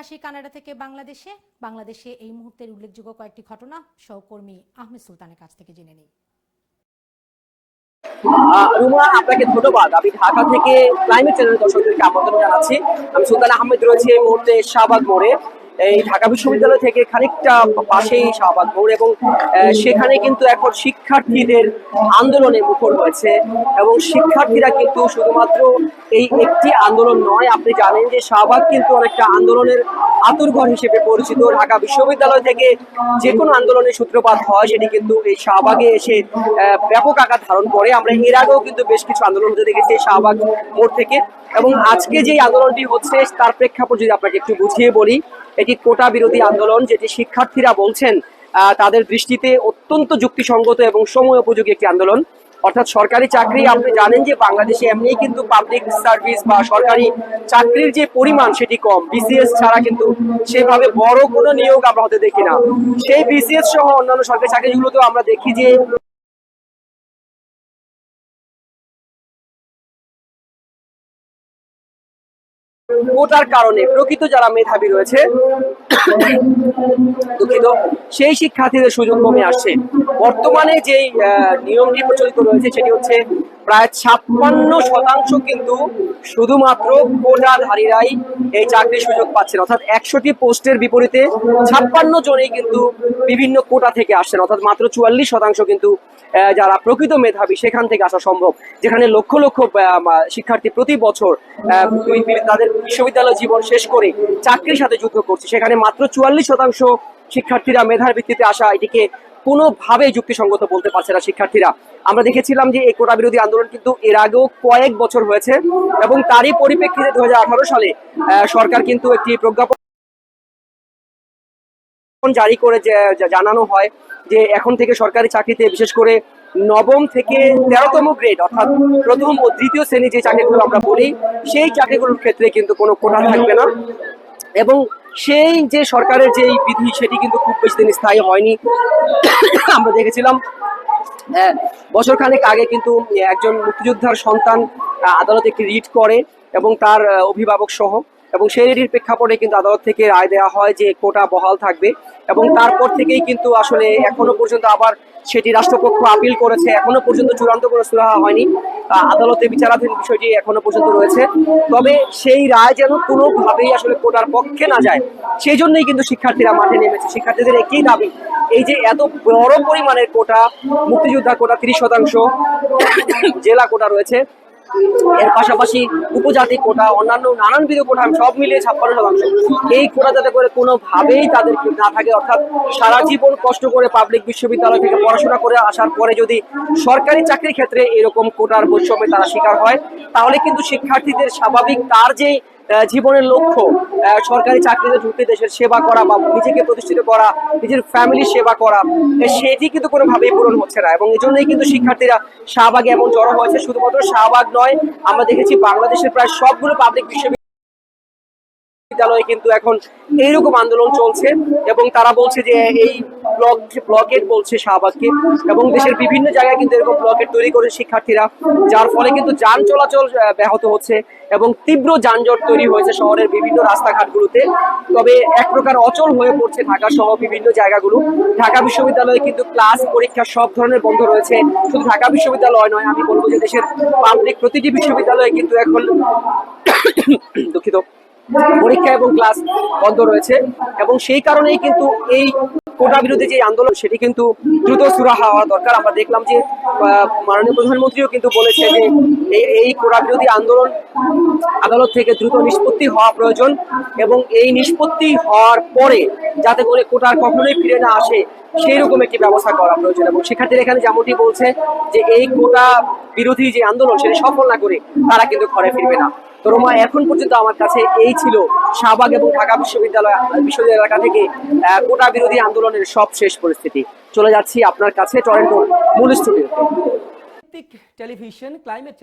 আসি কানাডা থেকে বাংলাদেশে। বাংলাদেশে এই মুহূর্তের উল্লেখযোগ্য কয়েকটি ঘটনা সহকর্মী আহমেদ সুলতানের কাছ থেকে জেনে নিই। আপনাকে ধন্যবাদ। আমি ঢাকা থেকে ক্লাইমেট চ্যানেল দর্শকদেরকে আমন্ত্রণ জানাচ্ছি। আমি সুলতান আহমেদ রয়েছি এই মুহূর্তে শাহবাগ মোড়ে। এই ঢাকা বিশ্ববিদ্যালয় থেকে খানিকটা পাশেই শাহবাগ মোড় এবং সেখানে কিন্তু এখন শিক্ষার্থীদের আন্দোলনে মুখর হয়েছে এবং শিক্ষার্থীরা কিন্তু শুধুমাত্র এই একটি আন্দোলন নয়, আপনি জানেন যে শাহবাগ কিন্তু অনেকটা আন্দোলনের আতুরঘর হিসেবে পরিচিত ঢাকা বিশ্ববিদ্যালয় থেকে যে কোনো আন্দোলনের সূত্রপাত হয়, সেটি কিন্তু এই শাহবাগে এসে ব্যাপক আকার ধারণ করে। আমরা এর আগেও কিন্তু বেশ কিছু আন্দোলন হতে দেখেছি শাহবাগ মোড় থেকে। এবং আজকে যে আন্দোলনটি হচ্ছে, তার প্রেক্ষাপট যদি আপনাকে একটু বুঝিয়ে বলি, এটি কোটা বিরোধী আন্দোলন, যেটি শিক্ষার্থীরা বলছেন তাদের দৃষ্টিতে অত্যন্ত যুক্তিসঙ্গত এবং সময় উপযোগী একটি আন্দোলন। অর্থাৎ সরকারি চাকরি, আপনি জানেন যে বাংলাদেশে এমনি কিন্তু পাবলিক সার্ভিস বা সরকারি চাকরির যে পরিমাণ সেটি কম। বিসিএস ছাড়া কিন্তু সেভাবে বড় কোনো নিয়োগ আমরা হতে দেখি না। সেই বিসিএস সহ অন্যান্য সরকারি চাকরিগুলোতেও আমরা দেখি যে কোটার কারণে প্রকৃত যারা মেধাবী রয়েছে, দুঃখিত, সেই শিক্ষার্থীদের সুযোগ কমে আসছে। বর্তমানে যেই নিয়মটি প্রচলিত রয়েছে সেটি হচ্ছে প্রায় ছাপ্পান্ন শতাংশ কিন্তু শুধুমাত্র কোটাধারীরাই এই চাকরির সুযোগ পাচ্ছেন। অর্থাৎ একশোটি পোস্টের বিপরীতে ছাপ্পান্ন জনেই কিন্তু বিভিন্ন কোটা থেকে আসছেন। অর্থাৎ মাত্র চুয়াল্লিশ শতাংশ কিন্তু যারা প্রকৃত মেধাবী সেখান থেকে আসা সম্ভব। যেখানে লক্ষ লক্ষ শিক্ষার্থী প্রতি বছর তাদের বিশ্ববিদ্যালয় জীবন শেষ করে চাকরির সাথে যুদ্ধ করছে। সেখানে মাত্র চুয়াল্লিশ শতাংশ শিক্ষার্থীরা মেধার ভিত্তিতে আসা এটিকে কোনোভাবেই যুক্তিসঙ্গত বলতে পারছে না শিক্ষার্থীরা। আমরা দেখেছিলাম যে এই কোটা বিরোধী আন্দোলন কিন্তু এর আগেও কয়েক বছর হয়েছে এবং তারই পরিপ্রেক্ষিতে দু হাজার আঠারো সালে সরকার কিন্তু একটি প্রজ্ঞাপন জারি করে জানানো হয় যে এখন থেকে সরকারি চাকরিতে বিশেষ করে নবম থেকে তেরোতম গ্রেড অর্থাৎ প্রথম ও দ্বিতীয় শ্রেণি যে চাকরিগুলো আমরা বলি, সেই চাকরিগুলোর ক্ষেত্রে কিন্তু কোনো কোটা থাকবে না। এবং সেই যে সরকারের যে বিধি, সেটি কিন্তু খুব বেশি দিন স্থায়ী হয়নি। আমরা দেখেছিলাম বছর খানেক আগে কিন্তু একজন মুক্তিযোদ্ধার সন্তান, আদালতে একটি রিট করে এবং তার অভিভাবক সহ এবং সেই রিটের প্রেক্ষাপটে কিন্তু আদালত থেকে রায় দেওয়া হয় যে কোটা বহাল থাকবে এবং তারপর থেকেই কিন্তু আসলে এখনও পর্যন্ত আবার সেটি রাষ্ট্রপক্ষ আপিল করেছে। এখনও পর্যন্ত চূড়ান্ত কোনো সুরাহা হয়নি। আদালতে বিচারাধীন বিষয়টি এখনও পর্যন্ত রয়েছে। তবে সেই রায় যেন কোনোভাবেই আসলে কোটার পক্ষে না যায়, সেই জন্যই কিন্তু শিক্ষার্থীরা মাঠে নেমেছে। শিক্ষার্থীদের একই দাবি, এই যে এত বড় পরিমাণের কোটা, মুক্তিযোদ্ধা কোটা, তিরিশ শতাংশ, জেলা কোটা রয়েছে এর পাশাপাশি উপজাতি কোটা, অন্যান্য নানানবিধ কোটা, সব মিলিয়ে ছাপ্পান্ন শতাংশ। এই কোটা যাতে করে কোনোভাবেই তাদের না থাকে, অর্থাৎ সারা জীবন কষ্ট করে পাবলিক বিশ্ববিদ্যালয় থেকে পড়াশোনা করে আসার পরে যদি সরকারি চাকরির ক্ষেত্রে এরকম কোটার বৈষম্যে তারা শিকার হয়, তাহলে কিন্তু শিক্ষার্থীদের স্বাভাবিক তার যে জীবনের লক্ষ্য সরকারি চাকরিতে ঢুকে দেশের সেবা করা বা নিজেকে প্রতিষ্ঠিত করা, নিজের ফ্যামিলির সেবা করা সেটি কিন্তু কোনোভাবেই পূরণ হচ্ছে না। এবং এই জন্যই কিন্তু শিক্ষার্থীরা শাহবাগে এমন জড়ো হয়েছে, শুধুমাত্র শাহবাগ নয়, আমরা দেখেছি বাংলাদেশের প্রায় সবগুলো পাবলিক বিশ্ববিদ্যালয় বিদ্যালয়ে কিন্তু এখন এইরকম আন্দোলন চলছে এবং তারা বলছে যে এই ব্লক ব্লকেট বলছে শাহবাগকে এবং দেশের বিভিন্ন জায়গায় কিন্তু এরকম ব্লকেট তৈরি করে শিক্ষার্থীরা, যার ফলে কিন্তু যান চলাচল ব্যাহত হচ্ছে এবং তীব্র যানজট তৈরি হয়েছে শহরের বিভিন্ন রাস্তাঘাটগুলোতে। তবে এক প্রকার অচল হয়ে পড়ছে ঢাকা সহ বিভিন্ন জায়গাগুলো। ঢাকা বিশ্ববিদ্যালয়ে কিন্তু ক্লাস, পরীক্ষা সব ধরনের বন্ধ রয়েছে। শুধু ঢাকা বিশ্ববিদ্যালয় নয়, আমি বলব যে দেশের পাবলিক প্রতিটি বিশ্ববিদ্যালয়ে কিন্তু এখন দুঃখিত। পরীক্ষা এবং ক্লাস বন্ধ রয়েছে এবং সেই কারণেই কিন্তু এই কোটা বিরোধী যে আন্দোলন, সেটি কিন্তু দ্রুত সুরাহা হওয়া দরকার। আমরা দেখলাম যে মাননীয় প্রধানমন্ত্রীও কিন্তু বলেছে যে, এই কোটা বিরোধী আন্দোলন আদালত থেকে দ্রুত নিষ্পত্তি হওয়া প্রয়োজন এবং এই নিষ্পত্তি হওয়ার পরে যাতে করে কোটার কখনোই ফিরে না আসে সেই রকম একটি ব্যবস্থা করা প্রয়োজন। এবং শিক্ষার্থীরা এখানে যেমনটি বলছে যে, এই কোটা বিরোধী যে আন্দোলন, সেটি সফল না করে তারা কিন্তু ঘরে ফিরবে না। তো রোমা, এখন পর্যন্ত আমার কাছে এই ছিল শাহবাগ এবং ঢাকা বিশ্ববিদ্যালয় বিশ্ববিদ্যালয় এলাকা থেকে কোটা বিরোধী আন্দোলনের সব শেষ পরিস্থিতি। চলে যাচ্ছি আপনার কাছে, টরেন্টোর মূল স্টুডিওতে। Television, climate